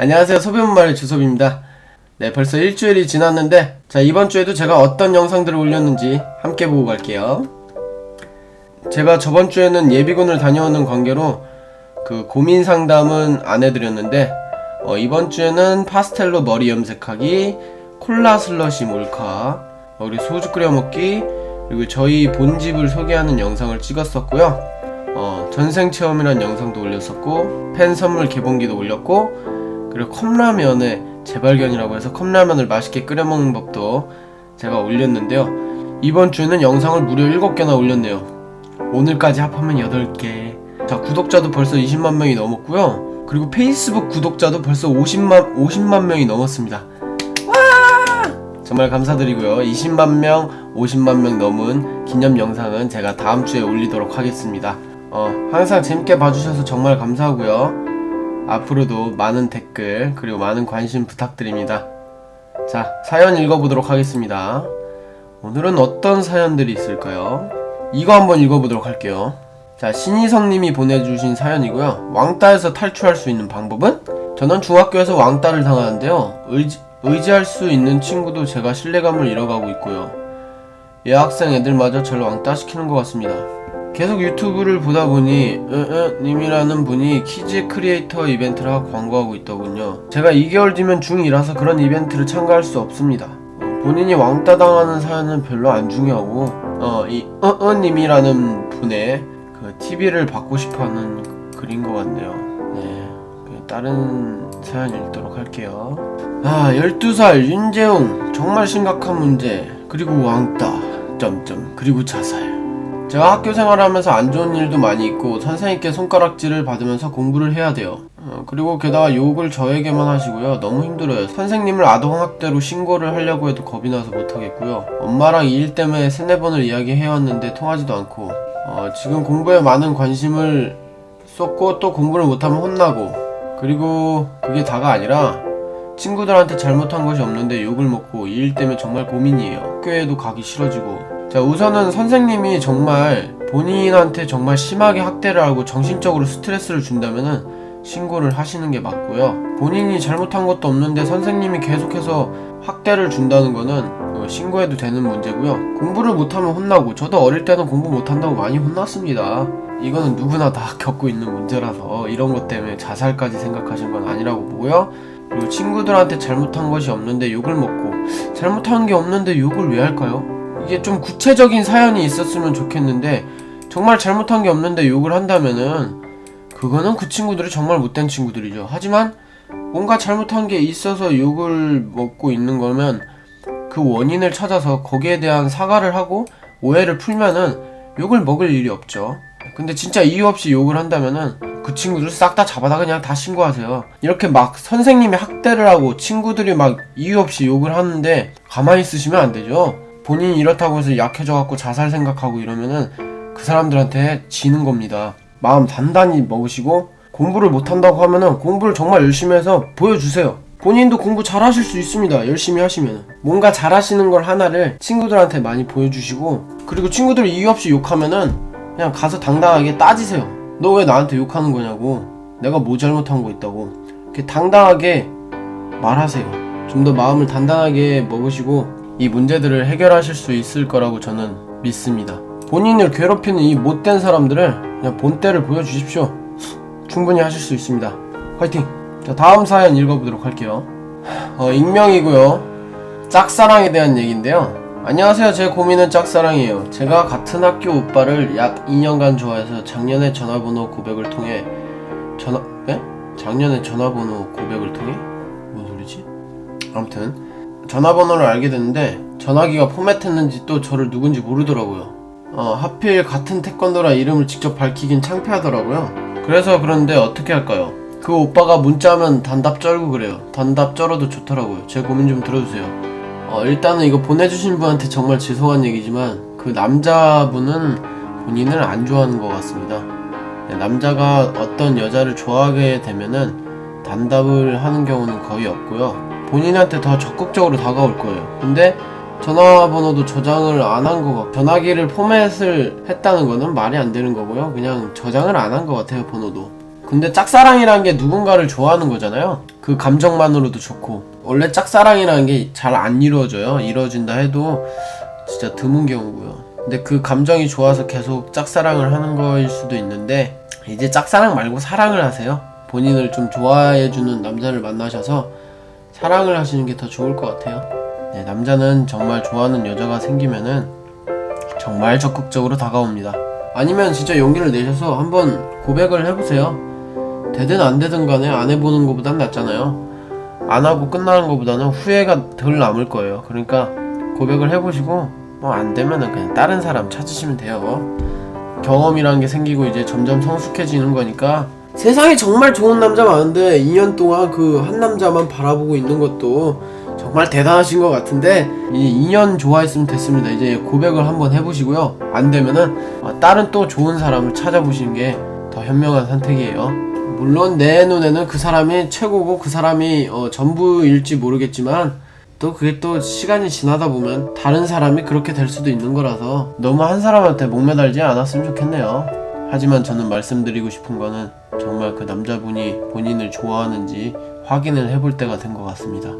안녕하세요. 소변말의 주섭입니다. 네, 벌써 일주일이 지났는데, 자, 이번 주에도 제가 어떤 영상들을 올렸는지 함께 보고 갈게요. 제가 저번 주에는 예비군을 다녀오는 관계로 그 고민 상담은 안 해드렸는데, 어, 이번 주에는 파스텔로 머리 염색하기, 콜라 슬러시 몰카, 어, 그리고 소주 끓여 먹기, 그리고 저희 본집을 소개하는 영상을 찍었었고요. 어, 전생 체험이란 영상도 올렸었고, 팬 선물 개봉기도 올렸고, 그리고 컵라면의 재발견이라고 해서 컵라면을 맛있게 끓여 먹는 법도 제가 올렸는데요. 이번 주에는 영상을 무려 7개나 올렸네요. 오늘까지 합하면 8개. 자, 구독자도 벌써 20만 명이 넘었고요. 그리고 페이스북 구독자도 벌써 50만 50만 명이 넘었습니다. 정말 감사드리고요. 20만 명, 50만 명 넘은 기념 영상은 제가 다음 주에 올리도록 하겠습니다. 어, 항상 재밌게 봐주셔서 정말 감사하고요. 앞으로도 많은 댓글, 그리고 많은 관심 부탁드립니다. 자, 사연 읽어보도록 하겠습니다. 오늘은 어떤 사연들이 있을까요? 이거 한번 읽어보도록 할게요. 자, 신희성님이 보내주신 사연이고요. 왕따에서 탈출할 수 있는 방법은? 저는 중학교에서 왕따를 당하는데요. 의지, 의지할 수 있는 친구도 제가 신뢰감을 잃어가고 있고요. 여학생 애들마저 저를 왕따시키는 것 같습니다. 계속 유튜브를 보다 보니 으으님이라는 분이 키즈 크리에이터 이벤트를 하고 광고하고 있더군요. 제가 2개월 뒤면 중2라서 그런 이벤트를 참가할 수 없습니다. 어, 본인이 왕따 당하는 사연은 별로 안 중요하고 어, 이 으으님이라는 분의 그 TV를 받고 싶어하는 글인 것 같네요. 네, 그 다른 사연 읽도록 할게요. 아, 12살 윤재웅 정말 심각한 문제 그리고 왕따 점점 그리고 자살 제가 학교 생활하면서 안 좋은 일도 많이 있고 선생님께 손가락질을 받으면서 공부를 해야 돼요. 어, 그리고 게다가 욕을 저에게만 하시고요. 너무 힘들어요. 선생님을 아동학대로 신고를 하려고 해도 겁이 나서 못하겠고요. 엄마랑 이 일 때문에 세네 번을 이야기해왔는데 통하지도 않고 어, 지금 공부에 많은 관심을 쏟고 또 공부를 못하면 혼나고 그리고 그게 다가 아니라 친구들한테 잘못한 것이 없는데 욕을 먹고 이 일 때문에 정말 고민이에요. 학교에도 가기 싫어지고 자, 우선은 선생님이 정말 본인한테 정말 심하게 학대를 하고 정신적으로 스트레스를 준다면은 신고를 하시는 게 맞고요. 본인이 잘못한 것도 없는데 선생님이 계속해서 학대를 준다는 거는 어, 신고해도 되는 문제고요. 공부를 못하면 혼나고 저도 어릴 때는 공부 못한다고 많이 혼났습니다. 이거는 누구나 다 겪고 있는 문제라서 이런 것 때문에 자살까지 생각하신 건 아니라고 보고요. 그리고 친구들한테 잘못한 것이 없는데 욕을 먹고 잘못한 게 없는데 욕을 왜 할까요? 이게 좀 구체적인 사연이 있었으면 좋겠는데 정말 잘못한 게 없는데 욕을 한다면은 그거는 그 친구들이 정말 못된 친구들이죠. 하지만 뭔가 잘못한 게 있어서 욕을 먹고 있는 거면 그 원인을 찾아서 거기에 대한 사과를 하고 오해를 풀면은 욕을 먹을 일이 없죠. 근데 진짜 이유 없이 욕을 한다면은 그 친구들 싹 다 잡아다 그냥 다 신고하세요. 이렇게 막 선생님이 학대를 하고 친구들이 막 이유 없이 욕을 하는데 가만히 있으시면 안 되죠. 본인이 이렇다고 해서 약해져 갖고 자살 생각하고 이러면은 그 사람들한테 지는 겁니다. 마음 단단히 먹으시고 공부를 못한다고 하면은 공부를 정말 열심히 해서 보여주세요. 본인도 공부 잘 하실 수 있습니다. 열심히 하시면. 뭔가 잘 하시는 걸 하나를 친구들한테 많이 보여주시고 그리고 친구들 이유 없이 욕하면은 그냥 가서 당당하게 따지세요. 너 왜 나한테 욕하는 거냐고. 내가 뭐 잘못한 거 있다고. 이렇게 당당하게 말하세요. 좀 더 마음을 단단하게 먹으시고 이 문제들을 해결하실 수 있을 거라고 저는 믿습니다. 본인을 괴롭히는 이 못된 사람들을 그냥 본때를 보여주십시오. 충분히 하실 수 있습니다. 화이팅! 자, 다음 사연 읽어보도록 할게요. 어, 익명이고요. 짝사랑에 대한 얘기인데요. 안녕하세요. 제 고민은 짝사랑이에요. 제가 같은 학교 오빠를 약 2년간 좋아해서 작년에 전화번호 고백을 통해 전화, 에? 작년에 전화번호 고백을 통해? 뭔 소리지? 아무튼 전화번호를 알게 됐는데 전화기가 포맷했는지 또 저를 누군지 모르더라고요. 어, 하필 같은 태권도라 이름을 직접 밝히긴 창피하더라고요. 그래서 그런데 어떻게 할까요? 그 오빠가 문자하면 단답 쩔고 그래요. 단답 쩔어도 좋더라고요. 제 고민 좀 들어주세요. 어, 일단은 이거 보내주신 분한테 정말 죄송한 얘기지만 그 남자분은 본인을 안 좋아하는 것 같습니다. 네, 남자가 어떤 여자를 좋아하게 되면은 단답을 하는 경우는 거의 없고요. 본인한테 더 적극적으로 다가올 거예요. 근데 전화번호도 저장을 안한거 같고 전화기를 포맷을 했다는 거는 말이 안 되는 거고요. 그냥 저장을 안 한 것 같아요, 번호도. 근데 짝사랑이라는 게 누군가를 좋아하는 거잖아요. 그 감정만으로도 좋고. 원래 짝사랑이라는 게 잘 안 이루어져요. 이루어진다 해도 진짜 드문 경우고요. 근데 그 감정이 좋아서 계속 짝사랑을 하는 거일 수도 있는데 이제 짝사랑 말고 사랑을 하세요. 본인을 좀 좋아해주는 남자를 만나셔서 사랑을 하시는 게 더 좋을 것 같아요. 네, 남자는 정말 좋아하는 여자가 생기면은 정말 적극적으로 다가옵니다. 아니면 진짜 용기를 내셔서 한번 고백을 해보세요. 되든 안 되든 간에 안 해보는 것보단 낫잖아요. 안 하고 끝나는 것보다는 후회가 덜 남을 거예요. 그러니까 고백을 해보시고 뭐 안 되면은 그냥 다른 사람 찾으시면 돼요. 경험이라는 게 생기고 이제 점점 성숙해지는 거니까 세상에 정말 좋은 남자 많은데 2년 동안 그 한 남자만 바라보고 있는 것도 정말 대단하신 것 같은데 이 2년 좋아했으면 됐습니다. 이제 고백을 한번 해보시고요. 안 되면은 어, 다른 또 좋은 사람을 찾아보시는 게 더 현명한 선택이에요. 물론 내 눈에는 그 사람이 최고고 그 사람이 어, 전부일지 모르겠지만 또 그게 또 시간이 지나다 보면 다른 사람이 그렇게 될 수도 있는 거라서 너무 한 사람한테 목매달지 않았으면 좋겠네요. 하지만 저는 말씀드리고 싶은 거는 정말 그 남자분이 본인을 좋아하는지 확인을 해볼 때가 된 것 같습니다.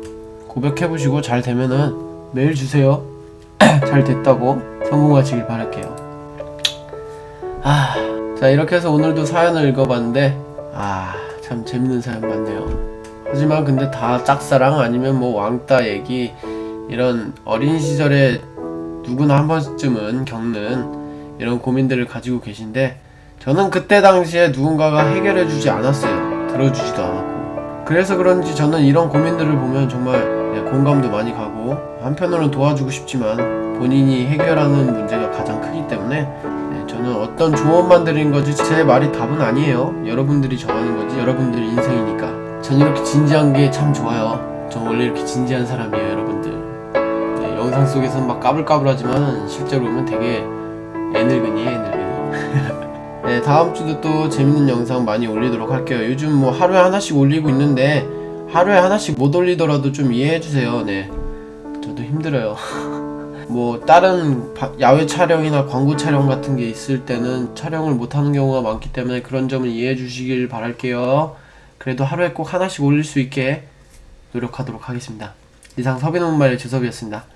고백해보시고 잘 되면은 메일 주세요. 잘 됐다고 성공하시길 바랄게요. 아, 자 이렇게 해서 오늘도 사연을 읽어봤는데 아 참 재밌는 사연 많네요. 하지만 근데 다 짝사랑 아니면 뭐 왕따 얘기 이런 어린 시절에 누구나 한 번쯤은 겪는 이런 고민들을 가지고 계신데 저는 그때 당시에 누군가가 해결해주지 않았어요. 들어주지도 않았고. 그래서 그런지 저는 이런 고민들을 보면 정말 네, 공감도 많이 가고 한편으로는 도와주고 싶지만 본인이 해결하는 문제가 가장 크기 때문에 네, 저는 어떤 조언만 드리는 거지 제 말이 답은 아니에요. 여러분들이 정하는 거지 여러분들 인생이니까. 전 이렇게 진지한 게 참 좋아요. 전 원래 이렇게 진지한 사람이에요, 여러분들. 네, 영상 속에서는 막 까불까불하지만 실제로 보면 되게 애늙은이. 네, 다음 주도 또 재밌는 영상 많이 올리도록 할게요. 요즘 뭐 하루에 하나씩 올리고 있는데 하루에 하나씩 못 올리더라도 좀 이해해 주세요. 네. 저도 힘들어요. 뭐 다른 바- 야외 촬영이나 광고 촬영 같은 게 있을 때는 촬영을 못 하는 경우가 많기 때문에 그런 점은 이해해 주시길 바랄게요. 그래도 하루에 꼭 하나씩 올릴 수 있게 노력하도록 하겠습니다. 이상 서비논문말의 주섭이었습니다.